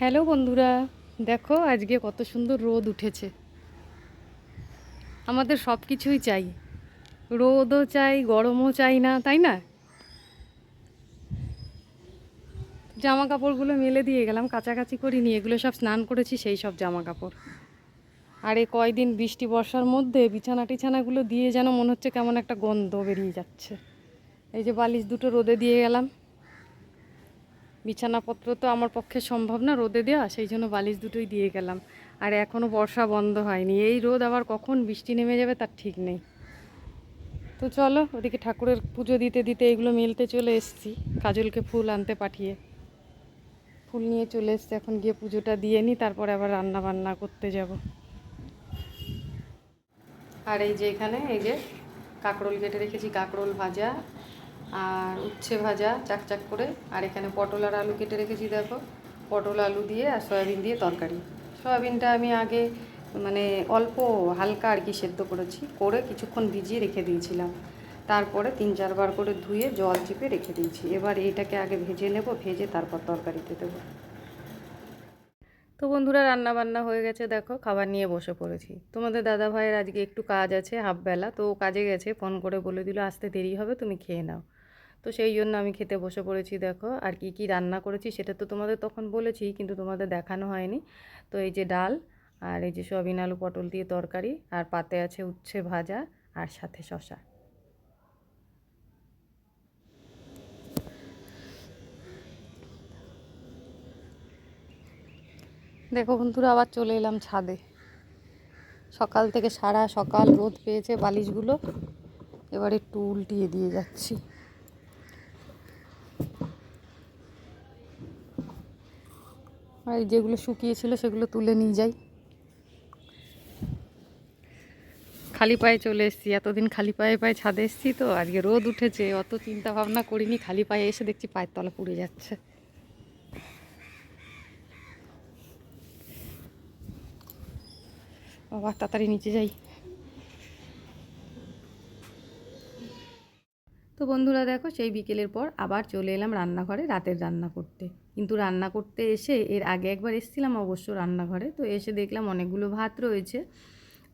Hello বন্ধুরা, দেখো আজকে কত সুন্দর রোদ উঠেছে। আমাদের সব কিছুই চাই। রোদও চাই, গরমও চাই না, তাই না? জামা কাপড়গুলো মেলে দিয়ে গেলাম কাছাকাছি করিনি, এগুলো সব স্নান করেছি, সেই সব জামা কাপড় আর এই কয়দিন বৃষ্টি বর্ষার মধ্যে বিছানা টিছানাগুলো দিয়ে যেন মনে হচ্ছে কেমন একটা গন্ধ বেরিয়ে যাচ্ছে। এই যে বালিশ দুটো রোদে দিয়ে গেলাম। বিছানাপত্র তো আমার পক্ষে সম্ভব না রোদে দেওয়া, সেই জন্য বালিশ দুটোই দিয়ে গেলাম। আর এখনও বর্ষা বন্ধ হয়নি। এই রোদ আবার কখন বৃষ্টি নেমে যাবে তার ঠিক নেই। তো চলো, ওদিকে ঠাকুরের পুজো দিতে দিতে এগুলো মেলতে চলে এসেছি। কাজলকে ফুল আনতে পাঠিয়ে। ফুল নিয়ে চলে এসছি, এখন গিয়ে পুজোটা দিয়ে নিই, তারপরে আবার রান্না বান্না করতে যাব। আর এই যে এখানে, এই যে কাঁকরোল কেটে রেখেছি, কাঁকরোল ভাজা আর উচ্ছে ভাজা চাকচাক করে। আর এখানে পটল আর আলু কেটে রেখেছি, দেখো। পটল, আলু দিয়ে আর সয়াবিন দিয়ে তরকারি। সয়াবিনটা আমি আগে মানে অল্প হালকা আর কি সেদ্ধ করেছি। করে কিছুক্ষণ ভিজিয়ে রেখে দিয়েছিলাম। তারপরে তিন চারবার করে ধুয়ে জল চিপে রেখে দিয়েছি। এবার এইটাকে আগে ভেজে নেব, ভেজে তারপর তরকারিতে দেবো। তো বন্ধুরা রান্না বান্না হয়ে গেছে, দেখো, খাবার নিয়ে বসে পড়েছি। তোমাদের দাদা ভাইয়ের আজকে একটু কাজ আছে হাফ বেলা তো কাজে গেছে, ফোন করে বলে দিল, আসতে দেরি হবে, তুমি খেয়ে নাও। তো সেই জন্য আমি খেতে বসে পড়েছি, দেখো। আর কি কি রান্না করেছি সেটা তো তোমাদের তখন বলেছি, কিন্তু তোমাদের দেখানো হয়নি। তো এই যে ডাল আর এই যে সয়াবিন আলু পটল দিয়ে তরকারি আর পাতে আছে উচ্ছে ভাজা আর সাথে শশা দেখো বন্ধুরা, আবার চলে এলাম ছাদে। সকাল থেকে সারা সকাল রোদ পেয়েছে বালিশগুলো। এবার একটু উল্টিয়ে দিয়ে যাচ্ছি। আর যেগুলো শুকিয়েছিল সেগুলো তুলে নিয়ে যাই। খালি পায়ে চলে এসেছি, এতদিন খালি পায়ে পায়ে ছাদে এসেছি তো, আজকে রোদ উঠেছে, অত চিন্তা ভাবনা করিনি, খালি পায়ে এসে দেখছি পায়ের তলা পুড়ে যাচ্ছে। বাবা, তাড়াতাড়ি নিচে যাই। বন্ধুরা দেখো, সেই বিকেলের পর আবার চলে এলাম রান্নাঘরে রাতের রান্না করতে। কিন্তু রান্না করতে এসে এর আগে একবার এসেছিলাম অবশ্য রান্নাঘরে, তো এসে দেখলাম অনেকগুলো ভাত রয়েছে।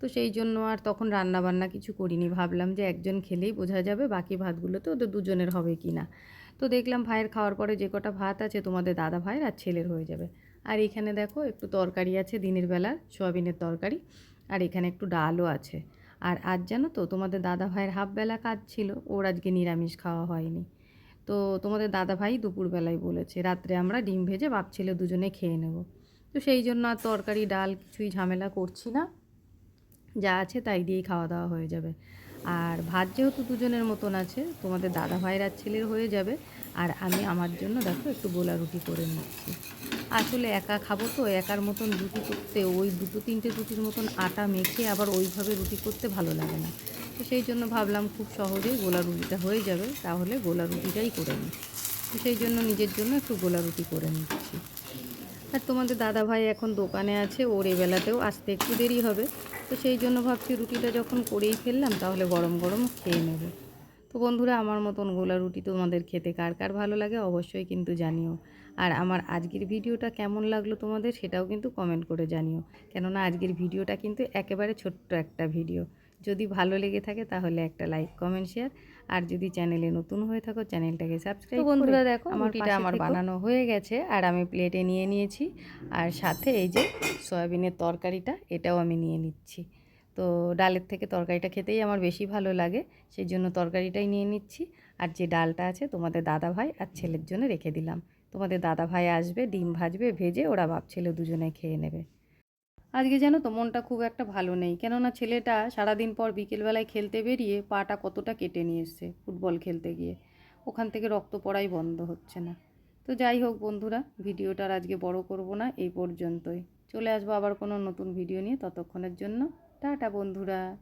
তো সেই জন্য আর তখন রান্না বান্না কিছু করিনি। ভাবলাম যে একজন খেলেই বোঝা যাবে বাকি ভাতগুলো তো ওদের দুজনের হবে কি না। তো দেখলাম ভাইয়ের খাওয়ার পরে যে কটা ভাত আছে তোমাদের দাদা ভাইয়ের আর ছেলের হয়ে যাবে। আর এখানে দেখো একটু তরকারি আছে দিনের বেলা, সোয়াবিনের তরকারি, আর এখানে একটু ডালও আছে। আর আজ জানো তো তোমাদের দাদা ভাইয়ের হাফবেলা কাজ ছিল, ওর আজকে নিরামিষ খাওয়া হয়নি। তো তোমাদের দাদা ভাই দুপুরবেলায় বলেছে, রাত্রে আমরা ডিম ভেজে বাপ ছেলে দুজনে খেয়ে নেব। তো সেই জন্য আর তরকারি, ডাল কিছুই ঝামেলা করছি না। যা আছে তাই দিয়েই খাওয়া দাওয়া হয়ে যাবে। আর ভাত যেহেতু দুজনের মতন আছে, তোমাদের দাদা ভাইয়ের আর ছেলের হয়ে যাবে। আর আমি আমার জন্য দেখো একটু গোলা রুটি করে নিচ্ছি। আসলে একা খাব তো, একার মতন রুটি করতে, ওই দুটো তিনটে রুটির মতন আটা মেখে আবার ওইভাবে রুটি করতে ভালো লাগে না। তো সেই জন্য ভাবলাম খুব সহজেই গোলা রুটিটা হয়ে যাবে, তাহলে গোলা রুটিটাই করে নিই। তো সেই জন্য নিজের জন্য একটু গোলা রুটি করে নিচ্ছি। আর তোমাদের দাদা ভাই এখন দোকানে আছে, ওর এবেলাতেও আসতে একটু দেরি হবে। তো সেই জন্য ভাবছি রুটিটা যখন করেই ফেললাম, তাহলে গরম গরম খেয়ে নেবে। তো বন্ধুরা, আমার মতন গোলা রুটি তোমাদের খেতে কার কার ভালো লাগে অবশ্যই কিন্তু জানিও। আর আমার আজকের ভিডিওটা কেমন লাগল তোমাদের সেটাও কিন্তু কমেন্ট করে জানিও। কেননা আজকের ভিডিওটা কিন্তু একেবারে ছোট্ট একটা ভিডিও। যদি ভালো লেগে থাকে তাহলে একটা লাইক কমেন্ট শেয়ার আর যদি চ্যানেলে নতুন হয়ে থাকো চ্যানেলটাকে সাবস্ক্রাইব বন্ধুরা দেখো আমার রুটিটা আমার বানানো হয়ে গেছে আর আমি প্লেটে নিয়ে নিয়েছি। আর সাথে এই যে সয়াবিনের তরকারিটা এটাও আমি নিয়ে নিচ্ছি। তো ডালের থেকে তরকারিটা খেতেই আমার বেশি ভালো লাগে সেই জন্য তরকারিটাই নিয়ে নিচ্ছি। আর যে ডালটা আছে তোমাদের দাদা ভাই আর ছেলের জন্য রেখে দিলাম। তোমাদের দাদা ভাই আসবে, ডিম ভাজবে, ভেজে ওরা বাপ ছেলে দুজনে খেয়ে নেবে। আজকে জানো তো মনটা খুব একটা ভালো নেই। কেননা ছেলেটা সারাদিন পর বিকেলবেলায় খেলতে বেরিয়ে পাটা কতটা কেটে নিয়ে এসছে ফুটবল খেলতে গিয়ে। ওখান থেকে রক্ত পড়াই বন্ধ হচ্ছে না। তো যাই হোক বন্ধুরা ভিডিওটার আজকে বড় করব না, এই পর্যন্তই। চলে আসব আবার কোনো নতুন ভিডিও নিয়ে ততক্ষণের জন্য। টাটা বন্ধুরা।